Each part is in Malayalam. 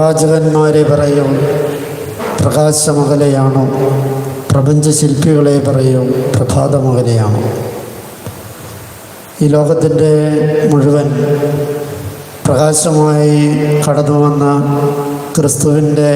പ്രവാചകന്മാരെ പറയും പ്രകാശമകലെയാണോ? പ്രപഞ്ചശില്പികളെ പറയും പ്രഭാതമകലെയാണോ? ഈ ലോകത്തിന്റെ മുഴുവൻ പ്രകാശമായി കടന്നു വന്ന ക്രിസ്തുവിന്റെ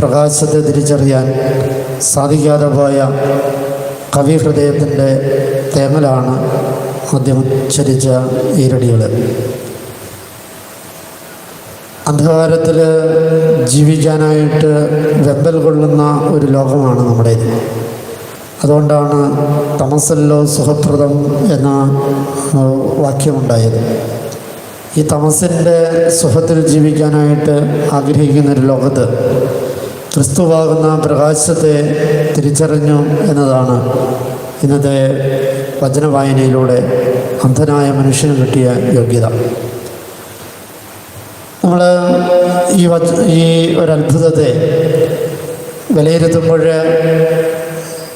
പ്രകാശത്തെ തിരിച്ചറിയാൻ സാധിക്കാതെ പോയ കവിഹൃദയത്തിന്റെ തേമലാണ് ആദ്യം ഉച്ചരിച്ച ഈരടികൾ അന്ധകാരത്തിൽ ജീവിക്കാനായിട്ട് വെമ്പൽ കൊള്ളുന്ന ഒരു ലോകമാണ് നമ്മുടേത് അതുകൊണ്ടാണ് തമസല്ലോ സുഖപ്രദം എന്ന വാക്യമുണ്ടായത്. ഈ തമസിന്റെ സുഖത്തിൽ ജീവിക്കാനായിട്ട് ആഗ്രഹിക്കുന്ന ഒരു ലോകത്ത് ക്രിസ്തുവാകുന്ന പ്രകാശത്തെ തിരിച്ചറിഞ്ഞു എന്നതാണ് ഇന്നത്തെ വചനവായനയിലൂടെ അന്ധനായ മനുഷ്യന് കിട്ടിയ യോഗ്യത നമ്മൾ ഈ ഈ ഒരത്ഭുതത്തെ വിലയിരുത്തുമ്പോൾ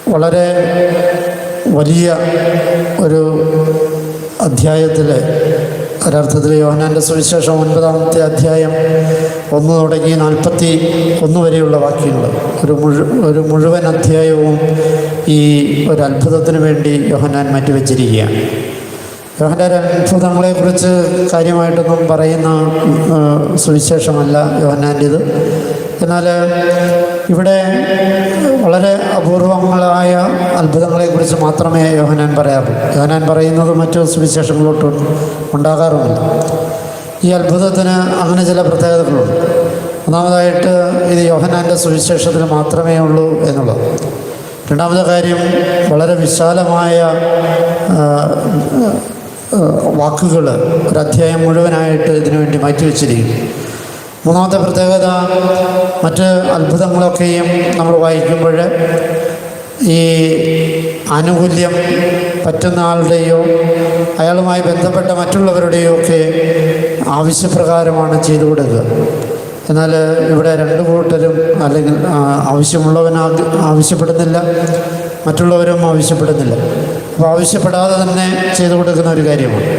വളരെ വലിയ ഒരു അധ്യായത്തിൽ ഒരർത്ഥത്തിൽ യോഹനാന്റെ സുവിശേഷം ഒൻപതാമത്തെ അധ്യായം ഒന്ന് തുടങ്ങി നാൽപ്പത്തി ഒന്ന് വരെയുള്ള വാക്യങ്ങൾ. ഒരു മുഴു ഒരു മുഴുവൻ അധ്യായവും ഈ ഒരു അത്ഭുതത്തിന് വേണ്ടി യോഹനാൻ മാറ്റിവെച്ചിരിക്കുകയാണ്. യോഹന്റെ അത്ഭുതങ്ങളെക്കുറിച്ച് കാര്യമായിട്ടൊന്നും പറയുന്ന സുവിശേഷമല്ല യോഹന്നാന്റേത്. എന്നാൽ ഇവിടെ വളരെ അപൂർവങ്ങളായ അത്ഭുതങ്ങളെക്കുറിച്ച് മാത്രമേ യോഹനാൻ പറയാറുള്ളൂ. യോഹനാൻ പറയുന്നത് മറ്റു സുവിശേഷങ്ങളോട്ടും ഉണ്ടാകാറുമില്ല. ഈ അത്ഭുതത്തിന് അങ്ങനെ ചില പ്രത്യേകതകളുണ്ട്. ഒന്നാമതായിട്ട് ഇത് യോഹനാന്റെ സുവിശേഷത്തിൽ മാത്രമേ ഉള്ളൂ എന്നുള്ളത്. രണ്ടാമത്തെ കാര്യം വളരെ വിശാലമായ വാക്കുകൾ ഒരു അധ്യായം മുഴുവനായിട്ട് ഇതിനു വേണ്ടി മാറ്റിവെച്ചിരിക്കും മൂന്നാമത്തെ പ്രത്യേകത മറ്റ് അത്ഭുതങ്ങളൊക്കെയും നമ്മൾ വായിക്കുമ്പോൾ ഈ ആനുകൂല്യം പറ്റുന്ന ആളുടെയോ അയാളുമായി ബന്ധപ്പെട്ട മറ്റുള്ളവരുടെയോ ഒക്കെ ആവശ്യപ്രകാരമാണ് ചെയ്തു കൊടുക്കുക. എന്നാൽ ഇവിടെ രണ്ട് കൂട്ടരും അല്ലെങ്കിൽ ആവശ്യമുള്ളവൻ ആവശ്യപ്പെടുന്നില്ല മറ്റുള്ളവരും ആവശ്യപ്പെടുന്നില്ല. അപ്പോൾ ആവശ്യപ്പെടാതെ തന്നെ ചെയ്തു കൊടുക്കുന്ന ഒരു കാര്യമാണ്.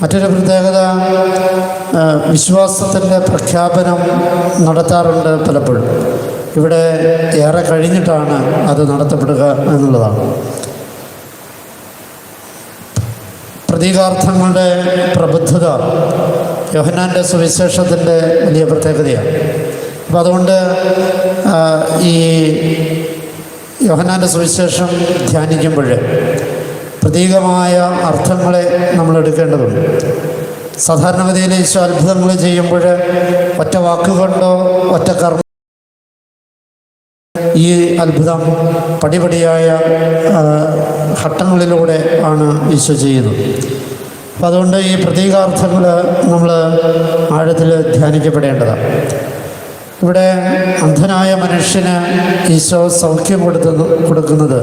മറ്റൊരു പ്രത്യേകത വിശ്വാസത്തിന്റെ പ്രഖ്യാപനം നടത്താറുണ്ട് പലപ്പോഴും. ഇവിടെ ഏറെ കഴിഞ്ഞിട്ടാണ് അത് നടത്തപ്പെടുക എന്നുള്ളതാണ്. പ്രതീകാർത്ഥങ്ങളുടെ പ്രബുദ്ധത യോഹനാന്റെ സുവിശേഷത്തിന്റെ വലിയ പ്രത്യേകതയാണ്. അപ്പോൾ അതുകൊണ്ട് ഈ യോഹനാന്റെ സുവിശേഷം ധ്യാനിക്കുമ്പോൾ പ്രതീകമായ അർത്ഥങ്ങളെ നമ്മൾ എടുക്കേണ്ടതുണ്ട്. സാധാരണഗതിയിൽ ഈശോ അത്ഭുതങ്ങൾ ചെയ്യുമ്പോൾ ഒറ്റ വാക്കുകൊണ്ടോ ഒറ്റ കർമ്മ ഈ അത്ഭുതം പടിപടിയായ ഘട്ടങ്ങളിലൂടെ ആണ് ഈശോ ചെയ്യുന്നത്. അപ്പം അതുകൊണ്ട് ഈ പ്രതീകാർത്ഥങ്ങൾ നമ്മൾ ആഴത്തിൽ ധ്യാനിക്കപ്പെടേണ്ടതാണ്. ഇവിടെ അന്ധനായ മനുഷ്യന് ഈശോ സൗഖ്യം കൊടുത്തുന്നു കൊടുക്കുന്നത്.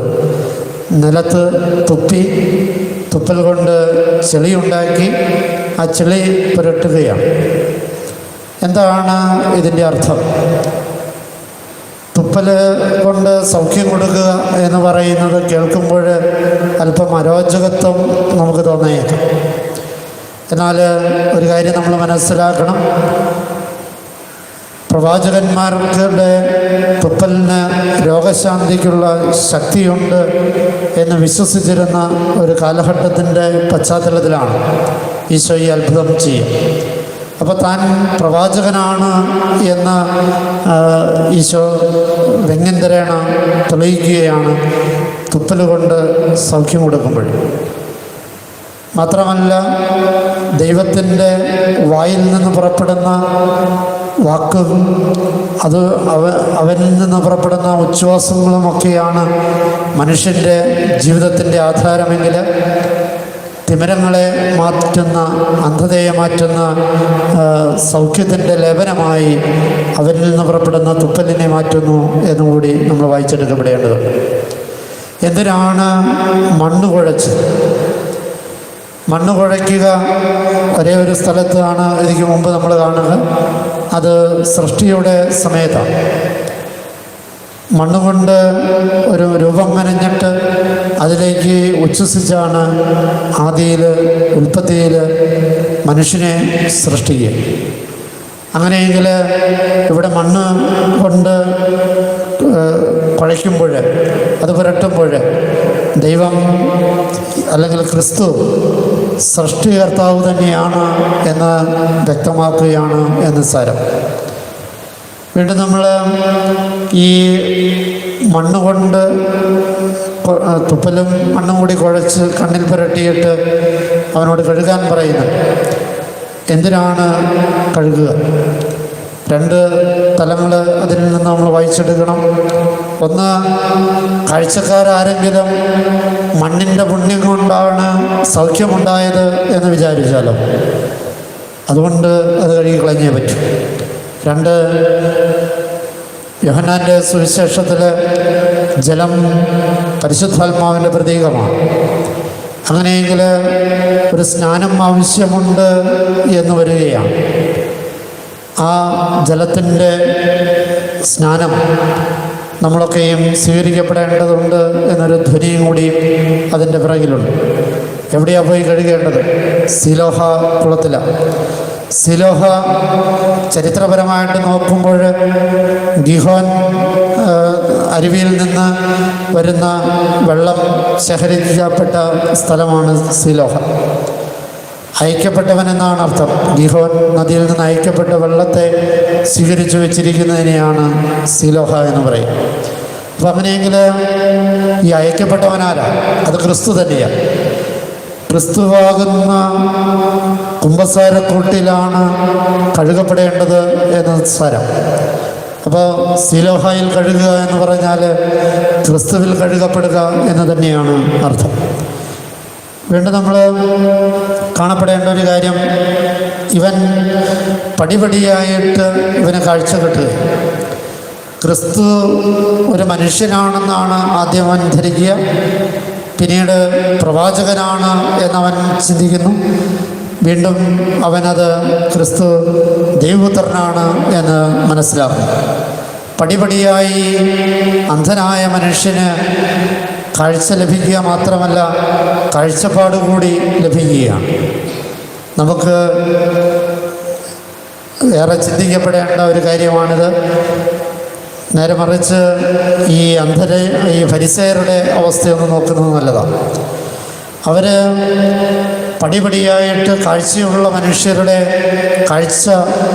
നിലത്ത് തുപ്പി തുപ്പൽ കൊണ്ട് ചെളി ഉണ്ടാക്കി ആ ചെളി പുരട്ടുകയാണ്. എന്താണ് ഇതിന്റെ അർത്ഥം? തുപ്പൽ കൊണ്ട് സൗഖ്യം കൊടുക്കുക എന്ന് പറയുന്നത് കേൾക്കുമ്പോൾ അല്പം അരോചകത്വം നമുക്ക് തോന്നിയേക്കാം എന്നാൽ ഒരു കാര്യം നമ്മൾ മനസ്സിലാക്കണം. പ്രവാചകന്മാരുടെ തുപ്പലിന് രോഗശാന്തിക്കുള്ള ശക്തിയുണ്ട് എന്ന് വിശ്വസിച്ചിരുന്ന ഒരു കാലഘട്ടത്തിന്റെ പശ്ചാത്തലത്തിലാണ് ഈശോ ഈ അത്ഭുതം ചെയ്യും അപ്പോൾ താൻ പ്രവാചകനാണ് എന്ന് ഈശോ വെങ്ങിന്തരേണ തെളിയിക്കുകയാണ് തുപ്പൽ കൊണ്ട് സൗഖ്യം കൊടുക്കുമ്പോൾ. മാത്രമല്ല ദൈവത്തിന്റെ വായിൽ നിന്ന് പുറപ്പെടുന്ന വാക്കും അത് അവ അവനിൽ നിന്ന് പുറപ്പെടുന്ന ഉച്ഛ്വാസങ്ങളുമൊക്കെയാണ് മനുഷ്യന്റെ ജീവിതത്തിന്റെ ആധാരമെങ്കിൽ തിമിരങ്ങളെ മാറ്റുന്ന അന്ധതയെ മാറ്റുന്ന സൗഖ്യത്തിന്റെ ലേപനമായി അവരിൽ നിന്ന് പുറപ്പെടുന്ന തുപ്പലിനെ മാറ്റുന്നു എന്നുകൂടി നമ്മൾ വായിച്ചെടുക്കപ്പെടേണ്ടതുണ്ട് എന്തിനാണ് മണ്ണ് കുഴച്ചത്? മണ്ണ് കുഴയ്ക്കുക ഒരേ ഒരു സ്ഥലത്താണ് ഇതിക്ക് മുമ്പ് നമ്മൾ കാണുന്നത്. അത് സൃഷ്ടിയുടെ സമയത്താണ്. മണ്ണുകൊണ്ട് ഒരു രൂപം മെനഞ്ഞിട്ട് അതിലേക്ക് ഉച്ഛസിച്ചാണ് ആദിയിൽ ഉൽപ്പത്തിയിൽ മനുഷ്യനെ സൃഷ്ടിക്കുക. അങ്ങനെയെങ്കിൽ ഇവിടെ മണ്ണ് കൊണ്ട് കുഴയ്ക്കുമ്പോൾ അത് പുരട്ടുമ്പോൾ ദൈവം അല്ലെങ്കിൽ ക്രിസ്തു സൃഷ്ടികർത്താവ് തന്നെയാണ് എന്ന് വ്യക്തമാക്കുകയാണ് എന്ന് സാരം. വീണ്ടും നമ്മൾ ഈ മണ്ണുകൊണ്ട് തുപ്പലും മണ്ണും കൂടി കുഴച്ച് കണ്ണിൽ പുരട്ടിയിട്ട് അവനോട് കഴുകാൻ പറയുന്നു. എന്തിനാണ് കഴുകുക? രണ്ട് തലങ്ങൾ അതിൽ നിന്ന് നമ്മൾ വായിച്ചെടുക്കണം. ഒന്ന് കാഴ്ചക്കാരാരെങ്കിലും മണ്ണിന്റെ പുണ്യം കൊണ്ടാണ് സൗഖ്യമുണ്ടായത് എന്ന് വിചാരിച്ചാലോ? അതുകൊണ്ട് അത് കഴുകി കളഞ്ഞേ പറ്റും. രണ്ട് യോഹനാന്റെ സുവിശേഷത്തിൽ ജലം പരിശുദ്ധാത്മാവിന്റെ പ്രതീകമാണ്. അങ്ങനെയെങ്കിൽ ഒരു സ്നാനം ആവശ്യമുണ്ട് എന്ന് വരികയാണ്. ആ ജലത്തിന്റെ സ്നാനം നമ്മളൊക്കെയും സ്വീകരിക്കപ്പെടേണ്ടതുണ്ട് എന്നൊരു ധ്വനിയും കൂടി അതിന്റെ പിറകിലുണ്ട്. എവിടെയാണ് പോയി കഴുകേണ്ടത്? സിലോഹ കുളത്തിലാണ് സിലോഹ ചരിത്രപരമായിട്ട് നോക്കുമ്പോൾ ഗിഹോൻ അരുവിയിൽ നിന്ന് വരുന്ന വെള്ളം ശേഖരിക്കപ്പെട്ട സ്ഥലമാണ് സിലോഹ. അയക്കപ്പെട്ടവൻ എന്നാണ് അർത്ഥം. ഗിഹോൻ നദിയിൽ നിന്ന് അയക്കപ്പെട്ട വെള്ളത്തെ സ്വീകരിച്ചു വെച്ചിരിക്കുന്നതിനെയാണ് സിലോഹ എന്ന് പറയും. അപ്പം അങ്ങനെയെങ്കിൽ ഈ അയക്കപ്പെട്ടവനാരാ? അത് ക്രിസ്തു തന്നെയാണ് ക്രിസ്തുവാകുന്ന കുംഭസാരക്കൂട്ടിലാണ് കഴുകപ്പെടേണ്ടത് എന്ന സ്വരം. അപ്പോൾ സിലോഹയിൽ കഴുകുക എന്ന് പറഞ്ഞാൽ ക്രിസ്തുവിൽ കഴുകപ്പെടുക എന്ന് തന്നെയാണ് അർത്ഥം. വീണ്ടും നമ്മൾ കാണപ്പെടേണ്ട ഒരു കാര്യം ഇവൻ പടിപടിയായിട്ട് ഇവന് കാഴ്ച കിട്ടുക. ക്രിസ്തു ഒരു മനുഷ്യനാണെന്നാണ് ആദ്യം അവൻ ധരിക്കുക. പിന്നീട് പ്രവാചകനാണ് എന്നവൻ ചിന്തിക്കുന്നു. വീണ്ടും അവനത് ക്രിസ്തു ദൈവപുത്രനാണ് എന്ന് മനസ്സിലാക്കുന്നു. പടിപടിയായി അന്ധനായ മനുഷ്യന് കാഴ്ച ലഭിക്കുക മാത്രമല്ല കാഴ്ചപ്പാട് കൂടി ലഭിക്കുകയാണ്. നമുക്ക് ഏറെ ചിന്തിക്കപ്പെടേണ്ട ഒരു കാര്യമാണിത്. നേരെ മറിച്ച് ഈ അന്ധരെ ഈ പരിസയരുടെ അവസ്ഥയൊന്ന് നോക്കുന്നത് നല്ലതാണ്. അവർ പടിപടിയായിട്ട് കാഴ്ചയുള്ള മനുഷ്യരുടെ കാഴ്ച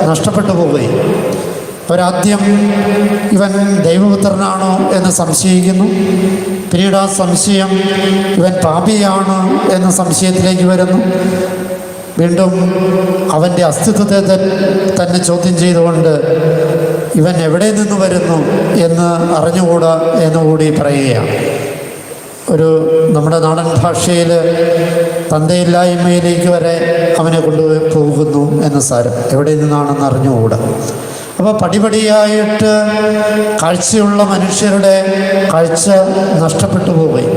നഷ്ടപ്പെട്ടു പോവുകയും അവരാദ്യം ഇവൻ ദൈവപുത്രനാണോ എന്ന് സംശയിക്കുന്നു. പിന്നീട് ആ സംശയം ഇവൻ പാപിയാണ് എന്ന സംശയത്തിലേക്ക് വരുന്നു. വീണ്ടും അവന്റെ അസ്തിത്വത്തെ തന്നെ ചോദ്യം ചെയ്തുകൊണ്ട് ഇവൻ എവിടെ നിന്ന് വരുന്നു എന്ന് അറിഞ്ഞുകൂടാ എന്നുകൂടി പറയുകയാണ്. ഒരു നമ്മുടെ നാടൻ ഭാഷയിൽ തന്തയില്ലായ്മയിലേക്ക് വരെ അവനെ കൊണ്ടുപോയി പോകുന്നു എന്ന് സാരം. എവിടെ നിന്നാണെന്ന് അറിഞ്ഞുകൂടാ. അപ്പോൾ പടിപടിയായിട്ട് കാഴ്ചയുള്ള മനുഷ്യരുടെ കാഴ്ച നഷ്ടപ്പെട്ടു പോവുകയും.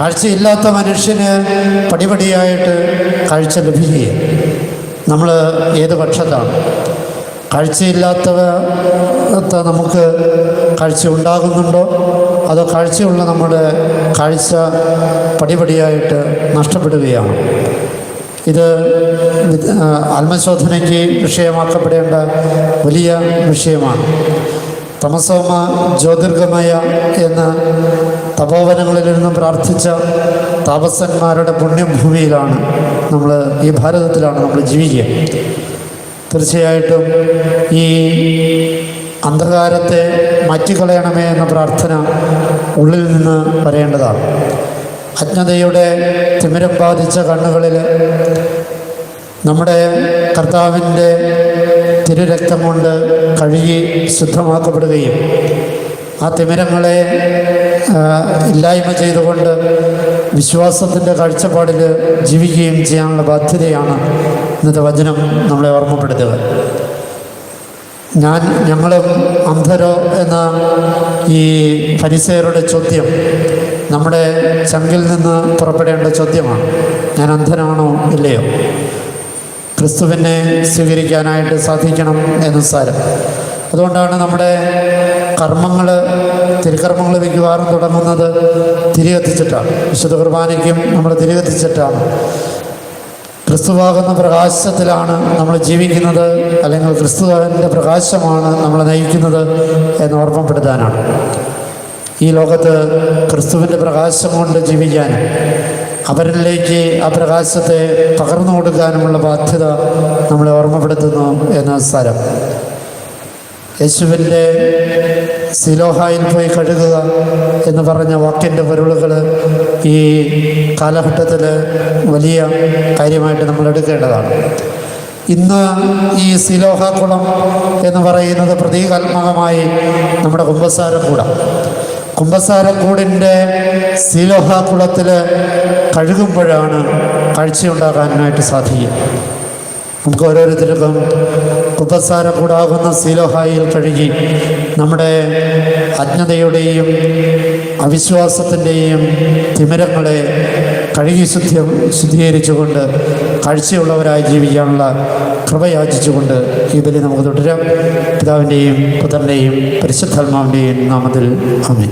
കാഴ്ചയില്ലാത്ത മനുഷ്യന് പടിപടിയായിട്ട് കാഴ്ച ലഭിക്കുകയും. നമ്മൾ ഏത് പക്ഷത്താണ്? കാഴ്ചയില്ലാത്തവ ത്ത നമുക്ക് കാഴ്ച ഉണ്ടാകുന്നുണ്ടോ? അതോ കാഴ്ചയുള്ള നമ്മുടെ കാഴ്ച പടിപടിയായിട്ട് നഷ്ടപ്പെടുകയാണ്? ഇത് ആത്മശോധനയ്ക്ക് വിഷയമാക്കപ്പെടേണ്ട വലിയ വിഷയമാണ്. തമസോമ ജ്യോതിർഗമയ എന്ന തപോവനങ്ങളിൽ നിന്നും പ്രാർത്ഥിച്ച താപസന്മാരുടെ പുണ്യഭൂമിയിലാണ് നമ്മൾ ഈ ഭാരതത്തിലാണ് നമ്മൾ ജീവിക്കുക. തീർച്ചയായിട്ടും ഈ അന്ധകാരത്തെ മാറ്റിക്കളയണമേ എന്ന പ്രാർത്ഥന ഉള്ളിൽ നിന്ന് വരേണ്ടതാണ്. അജ്ഞതയുടെ തിമിരം ബാധിച്ച കണ്ണുകളിൽ നമ്മുടെ കർത്താവിന്റെ തിരുരക്തം കൊണ്ട് കഴുകി ശുദ്ധമാക്കപ്പെടുകയും ആ തിമിരങ്ങളെ ഇല്ലായ്മ ചെയ്തുകൊണ്ട് വിശ്വാസത്തിന്റെ കാഴ്ചപ്പാടിൽ ജീവിക്കുകയും ചെയ്യാനുള്ള ബാധ്യതയാണ് ഇന്നത്തെ വചനം നമ്മളെ ഓർമ്മപ്പെടുത്തുക. ഞാൻ ഞങ്ങളും അന്ധരോ എന്ന ഈ പരിസയരുടെ ചോദ്യം നമ്മുടെ ചങ്കിൽ നിന്ന് പുറപ്പെടേണ്ട ചോദ്യമാണ്. ഞാൻ അന്ധനാണോ ഇല്ലയോ? ക്രിസ്തുവിനെ സ്വീകരിക്കാനായിട്ട് സാധിക്കണം എന്ന് സാരം. അതുകൊണ്ടാണ് നമ്മുടെ കർമ്മങ്ങൾ തിരുക്കർമ്മങ്ങൾ മിക്കവാറും തുടങ്ങുന്നത് തിരികെത്തിച്ചിട്ടാണ്. വിശുദ്ധ കുർബാനയ്ക്കും നമ്മൾ തിരികെത്തിച്ചിട്ടാണ്. ക്രിസ്തുവാകുന്ന പ്രകാശത്തിലാണ് നമ്മൾ ജീവിക്കുന്നത് അല്ലെങ്കിൽ ക്രിസ്തുവിന്റെ പ്രകാശമാണ് നമ്മൾ നയിക്കുന്നത് എന്ന് ഓർമ്മപ്പെടുത്താനാണ്. ഈ ലോകത്ത് ക്രിസ്തുവിന്റെ പ്രകാശം കൊണ്ട് ജീവിക്കാനും അവരിലേക്ക് ആ പ്രകാശത്തെ പകർന്നു കൊടുക്കാനുമുള്ള ബാധ്യത നമ്മളെ ഓർമ്മപ്പെടുത്തുന്നു എന്ന സ്ഥലം യേശുവിന്റെ സിലോഹായിൽ പോയി കഴുകുക എന്ന് പറഞ്ഞ വാക്കിന്റെ പൊരുളുകൾ ഈ കാലഘട്ടത്തിൽ വലിയ കാര്യമായിട്ട് നമ്മൾ എടുക്കേണ്ടതാണ്. ഇന്ന് ഈ സിലോഹക്കുളം എന്ന് പറയുന്നത് പ്രതീകാത്മകമായി നമ്മുടെ കുമ്പസാരക്കൂടം കുമ്പസാരക്കൂടിന്റെ സിലോഹക്കുളത്തിൽ കഴുകുമ്പോഴാണ് കാഴ്ചയുണ്ടാകാനായിട്ട് സാധിക്കുക. നമുക്ക് ഓരോരുത്തർക്കും കുപ്പസാര കൂടാകുന്ന സീലോഹായിൽ കഴുകി നമ്മുടെ അജ്ഞതയുടെയും അവിശ്വാസത്തിന്റെയും തിമിരങ്ങളെ കഴുകി ശുദ്ധി ശുദ്ധീകരിച്ചുകൊണ്ട് കാഴ്ചയുള്ളവരായി ജീവിക്കാനുള്ള കൃപയാചിച്ചുകൊണ്ട് ഈ ബലി നമുക്ക് തുടരാം. പിതാവിന്റെയും പുത്രന്റെയും പരിശുദ്ധാത്മാവിന്റെയും നാമത്തിൽ അമേ